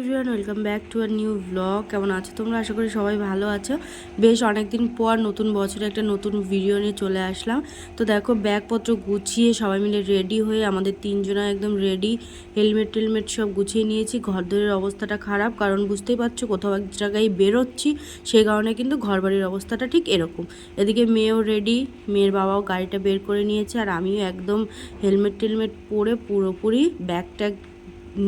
Everyone welcome back to our new blog কেমন আছো তোমরা? আশা করি সবাই ভালো আছো। বেশ অনেক দিন পর নতুন বছরে একটা নতুন ভিডিও নিয়ে চলে আসলাম। তো দেখো, ব্যাগপত্র গুছিয়ে সবাই মিলে রেডি হয়ে আমাদের তিনজনা একদম রেডি হেলমেট টেলমেট সব গুছিয়ে নিয়েছি। ঘরদরের অবস্থাটা খারাপ, কারণ বুঝতেই পারছ কোথাও এক জায়গায় বেরোচ্ছি, সেই কারণে কিন্তু ঘরবাড়ির অবস্থাটা ঠিক এরকম। এদিকে মেয়েও রেডি মেয়ের বাবাও গাড়িটা বের করে নিয়েছে, আর আমিও একদম হেলমেট টেলমেট পরে পুরোপুরি ব্যাগ ট্যাগ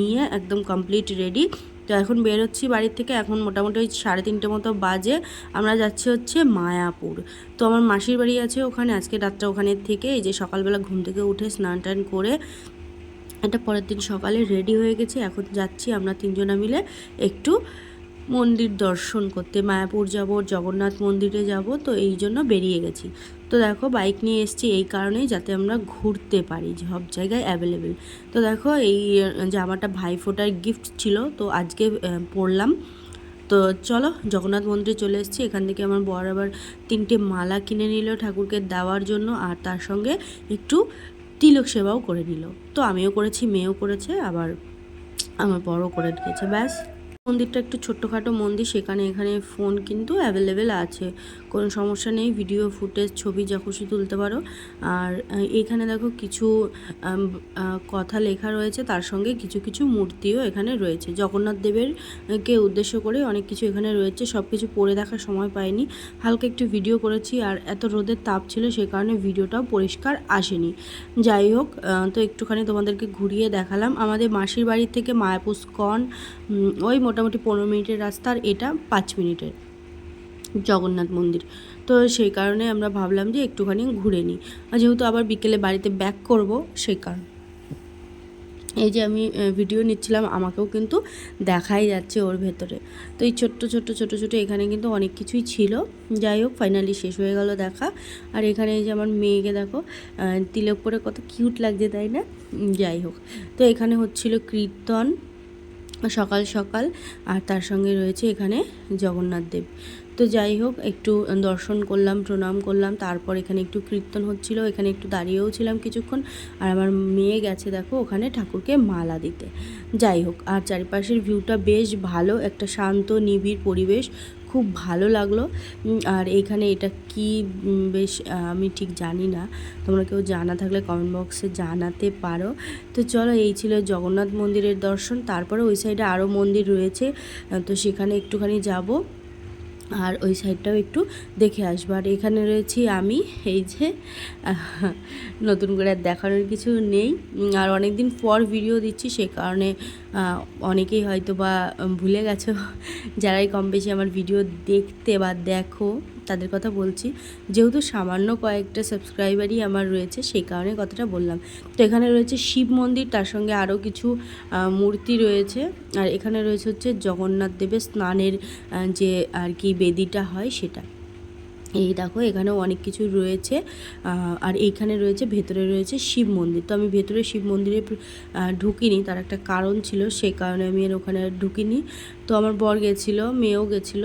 নিয়ে একদম কমপ্লিট রেডি তো এখন বেরোচ্ছি বাড়ির থেকে, এখন মোটামুটি ওই সাড়ে তিনটে মতো বাজে। আমরা যাচ্ছি হচ্ছে মায়াপুর। তো আমার মাসির বাড়ি আছে ওখানে, আজকে রাতটা ওখানে থেকে এই যে সকালবেলা ঘুম থেকে উঠে স্নান টান করে এটা পরের দিন সকালে রেডি হয়ে গেছে। এখন যাচ্ছি আমরা তিনজনা মিলে একটু মন্দির দর্শন করতে। মায়াপুর যাব জগন্নাথ মন্দিরে যাব তো এই জন্য বেরিয়ে গেছি। তো দেখো বাইক নিয়ে এসেছি এই কারণেই যাতে আমরা ঘুরতে পারি সব জায়গায় অ্যাভেলেবেল তো দেখো এই জামাটা ভাইফোঁটার গিফট ছিল তো আজকে আহ, পরলাম। তো চলো জগন্নাথ মন্দিরে চলে এসেছি। এখান থেকে আমার বর আবার তিনটে মালা কিনে নিল ঠাকুরকে দেওয়ার জন্য আর তার সঙ্গে একটু তিলক সেবাও করে নিল। তো আমিও করেছি মেয়েও করেছে আবার আমার বড়ও করে দিয়েছে ব্যাস। মন্দিরটা একটু ছোট্টখাটো মন্দির সেখানে এখানে ফোন কিন্তু অ্যাভেলেবেল আছে। কোনো সমস্যা নেই ভিডিও ফুটেজ ছবি যা খুশি তুলতে পারো। আর এখানে দেখো কিছু কথা লেখা রয়েছে, তার সঙ্গে কিছু কিছু মূর্তিও এখানে রয়েছে। জগন্নাথ দেবের কে উদ্দেশ্য করে অনেক কিছু এখানে রয়েছে সব কিছু পড়ে দেখার সময় পাইনি। হালকা একটু ভিডিও করেছি, আর এত রোদের তাপ ছিল সে কারণে ভিডিওটাও পরিষ্কার আসেনি। যাই হোক তো একটুখানি তোমাদেরকে ঘুরিয়ে দেখালাম। আমাদের মাসির বাড়ি থেকে মায়াপুর স্কন ওই মোটামুটি পনেরো মিনিটের রাস্তা, আর এটা পাঁচ মিনিটের। জগন্নাথ মন্দির। তো সেই কারণে আমরা ভাবলাম যে একটুখানি ঘুরে নিই। আর যেহেতু আবার বিকেলে বাড়িতে ব্যাক করব, সেই কারণ। এই যে আমি ভিডিও নিচ্ছিলাম, আমাকেও কিন্তু দেখাই যাচ্ছে ওর ভেতরে। তো এই ছোট্ট ছোট্ট ছোট ছোট এখানে কিন্তু অনেক কিছুই ছিল। যাই হোক ফাইনালি শেষ হয়ে গেল দেখা। আর এখানে এই যে আমার মেয়েকে দেখো তিলক পরে কত কিউট লাগছে, তাই না? যাই হোক। তো এখানে হচ্ছিল কীর্তন, সকাল সকাল। আর তার সঙ্গে রয়েছে এখানে জগন্নাথ দেব। তো যাই হোক, একটু দর্শন করলাম, প্রণাম করলাম, তারপর এখানে একটু কীর্তন হচ্ছিল, এখানে একটু দাঁড়িয়েও ছিলাম কিছুক্ষণ, আর আমার মেয়ে গেছে দেখো ওখানে ঠাকুরকে মালা দিতে। যাই হোক, আর চারিপাশের ভিউটা বেশ ভালো, একটা শান্ত, নিবিড় পরিবেশ, খুব ভালো লাগল। আর এখানে এটা কি বেশ আমি ঠিক জানি না। তোমরা কেউ জানা থাকলে কমেন্ট বক্সে জানাতে পারো। তো চলো, এই ছিল জগন্নাথ মন্দিরের দর্শন, তারপরে ওই সাইডে আরও মন্দির রয়েছে তো সেখানে একটুখানি যাব। আর ওই সাইডটাও একটু দেখে আসব। আর এখানে রয়েছি আমি, এই যে, নতুন করে আর দেখানোর কিছু নেই। আর অনেক দিন পর ভিডিও দিচ্ছি, সে কারণে অনেকেই হয়তো বা ভুলে গেছো। যারাই কম বেশি আমার ভিডিও দেখতে বা দেখো তাদের কথা বলছি। যেহেতু সামান্য কয়েকটা সাবস্ক্রাইবারই আমার রয়েছে, সেই কারণে কথাটা বললাম। তো এখানে রয়েছে শিব মন্দির, তার সঙ্গে আরও কিছু মূর্তি রয়েছে। আর এখানে রয়েছে হচ্ছে জগন্নাথ দেবের স্নানের যে আর কি বেদিটা হয় সেটা। এই দেখো, এখানেও অনেক কিছু রয়েছে। আর এইখানে রয়েছে, ভেতরে রয়েছে শিব মন্দির। তো আমি ভেতরে শিব মন্দিরে ঢুকিনি, তার একটা কারণ ছিল, সেই কারণে আমি আর ওখানে ঢুকিনি। তো আমার বর গেছিল, মেয়েও গেছিল।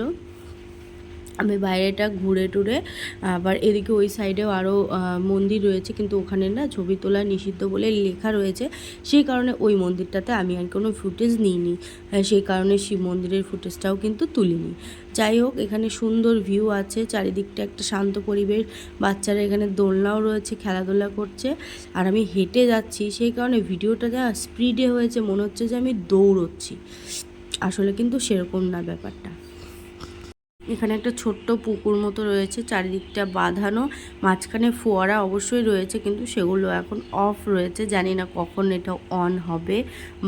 আমি বাইরেটা ঘুরে টুরে, আবার এদিকে ওই সাইডেও আরও মন্দির রয়েছে, কিন্তু ওখানে না ছবি তোলা নিষিদ্ধ বলে লেখা রয়েছে। সেই কারণে ওই মন্দিরটাতে আমি আর কোনো ফুটেজ নিইনি। সেই কারণে শিব মন্দিরের ফুটেজটাও কিন্তু তুলিনি। যাই হোক, এখানে সুন্দর ভিউ আছে, চারিদিকটা একটা শান্ত পরিবেশ, বাচ্চারা এখানে দোলনাও রয়েছে, খেলাধুলা করছে, আর আমি হেঁটে যাচ্ছি, সেই কারণে ভিডিওটা যা স্পিডে হয়েছে, মনে হচ্ছে যে আমি দৌড়চ্ছি। আসলে কিন্তু সেরকম না ব্যাপারটা। এখানে একটা ছোট্ট পুকুর মতো রয়েছে, চারিদিকটা বাঁধানো, মাঝখানে ফোয়ারা অবশ্যই রয়েছে কিন্তু সেগুলো এখন অফ রয়েছে, জানি না কখন এটা অন হবে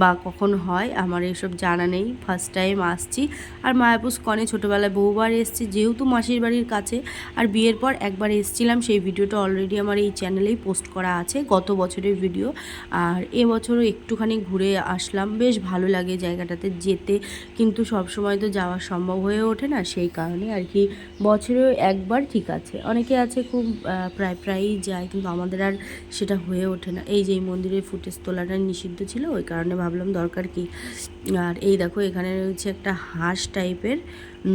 বা কখন হয়, আমার এসব জানা নেই ফার্স্ট টাইম আসছি। আর মায়াপুর কনে ছোটোবেলায় বহুবার এসেছি, যেহেতু মাসির বাড়ির কাছে, আর বিয়ের পর একবার এসেছিলাম, সেই ভিডিওটা অলরেডি আমার এই চ্যানেলেই পোস্ট করা আছে, গত বছরের ভিডিও আর এবছরও একটুখানি ঘুরে আসলাম, বেশ ভালো লাগে জায়গাটাতে যেতে, কিন্তু সবসময় তো যাওয়া সম্ভব হয়ে ওঠে না, সেই কারণে আর কি বছরে একবার ঠিক আছে। অনেকে আছে খুব প্রায় প্রায়ই যায়, কিন্তু আমাদের আর সেটা হয়ে ওঠে না। এই যে এই মন্দিরের ফুটেজ তোলাটা নিষিদ্ধ ছিল, ওই কারণে ভাবলাম দরকার কি? আর এই দেখো, এখানে রয়েছে একটা হাঁস টাইপের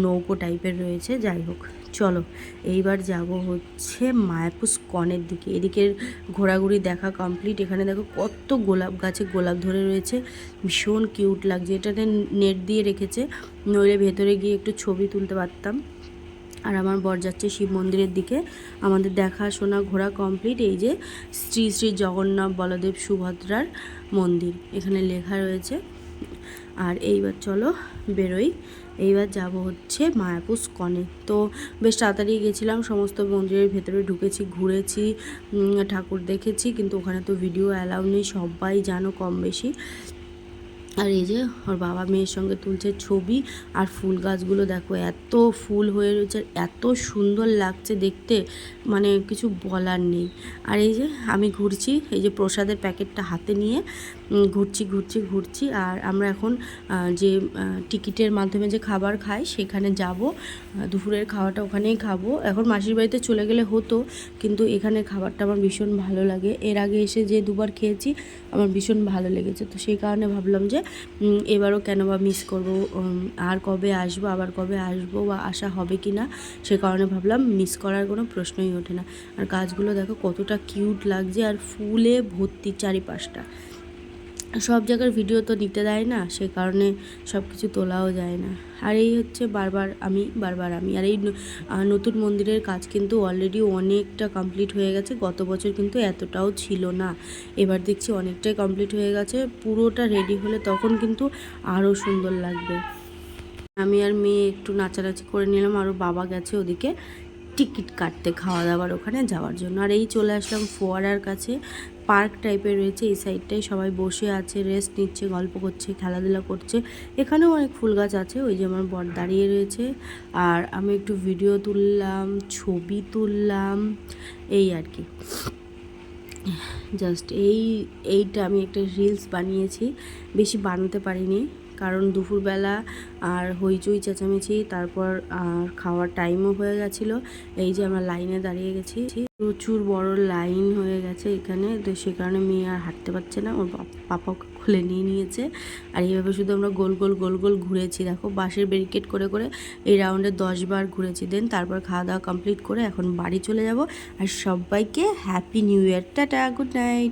নৌকো টাইপের রয়েছে, যাই হোক। চলো, এইবার যাব হচ্ছে মায়াপুর স্কনের দিকে। এদিকের ঘোরাঘুরি দেখা কমপ্লিট এখানে দেখো কত গোলাপ গাছে গোলাপ ধরে রয়েছে। ভীষণ কিউট লাগছে। এটাতে নেট দিয়ে রেখেছে। নইলে ভেতরে গিয়ে একটু ছবি তুলতে পারতাম। আর আমার বর যাচ্ছে শিব মন্দিরের দিকে। আমাদের দেখাশোনা ঘোরা কমপ্লিট এই যে শ্রী শ্রী জগন্নাথ বলদেব সুভদ্রার মন্দির। এখানে লেখা রয়েছে। আর এইবার চলো বেরোই। এইবার যাব হচ্ছে মায়াপুর স্কনে। তো বেশ তাড়াতাড়ি গেছিলাম, সমস্ত মন্দিরের ভেতরে ঢুকেছি, ঘুরেছি ঠাকুর দেখেছি, কিন্তু ওখানে তো ভিডিও অ্যালাউ নেই, সবাই জানো কম বেশি। আর এই যে ওর বাবা মেয়ের সঙ্গে তুলছে ছবি, আর ফুল গাছগুলো দেখো, এত ফুল হয়ে রয়েছে এত সুন্দর লাগছে দেখতে মানে কিছু বলার নেই। আর এই যে আমি ঘুরছি, এই যে প্রসাদের প্যাকেটটা হাতে নিয়ে ঘুরছি ঘুরছি ঘুরছি। আর আমরা এখন যে টিকিটের মাধ্যমে যে খাবার খাই, সেখানে যাব। দুপুরের খাওয়াটা ওখানেই খাব। এখন মাসির বাড়িতে চলে গেলে হতো, কিন্তু এখানে খাবারটা আমার ভীষণ ভালো লাগে। এর আগে এসে যে দুবার খেয়েছি, আমার ভীষণ ভালো লেগেছে। তো সেই কারণে ভাবলাম যে এবারও কেন বা মিস করব? আর কবে আসব? আবার কবে আসব? বা আসা হবে কি না? সে কারণে ভাবলাম মিস করার কোনো প্রশ্নই ওঠে না। আর গাছগুলো দেখো কতটা কিউট লাগছে, আর ফুলে ভর্তি চারিপাশটা। সব জায়গার ভিডিও তো নিতে দেয় না, সে কারণে সব কিছু তোলাও যায় না। আর এই হচ্ছে বারবার আমি বারবার আমি। আর এই নতুন মন্দিরের কাজ কিন্তু অলরেডি অনেকটা কমপ্লিট হয়ে গেছে। গত বছর কিন্তু এতটাও ছিল না। এবার দেখছি অনেকটাই কমপ্লিট হয়ে গেছে। পুরোটা রেডি হলে তখন কিন্তু আরও সুন্দর লাগবে। আমি আর মেয়ে একটু নাচানাচি করে নিলাম। আরও বাবা গেছে ওদিকে। টিকিট কাটতে খাওয়া দাওয়ার ওখানে যাওয়ার জন্য। আর এই চলে আসলাম ফোয়ারার কাছে। পার্ক টাইপের রয়েছে, এই সাইডটাই সবাই বসে আছে রেস্ট নিচ্ছে, গল্প করছে, খেলাধুলা করছে। এখানেও অনেক ফুল গাছ আছে, ওই যে আমার বর দাঁড়িয়ে রয়েছে। আর আমি একটু ভিডিও তুললাম, ছবি তুললাম, এই আর কি। জাস্ট এই, এইটা আমি একটা রিলস বানিয়েছি। বেশি বানাতে পারিনি। কারণ দুপুরবেলা আর হইচই, চেঁচামেচি, তারপর আর খাওয়ার টাইমও হয়ে গেছিল। এই যে আমরা লাইনে দাঁড়িয়ে গেছি, প্রচুর বড় লাইন হয়ে গেছে এখানে। তো সে কারণে মেয়ে আর হাঁটতে পারছে না, ওর পাপা খুলে নিয়ে নিয়েছে। আর এইভাবে শুধু আমরা গোল গোল গোল গোল ঘুরেছি। দেখো, বাঁশের ব্যারিকেড করে করে এই রাউন্ডে দশ বার ঘুরেছি। দেন তারপর খাওয়া দাওয়া কমপ্লিট করে এখন বাড়ি চলে যাব। আর সবাইকে happy new year tata good night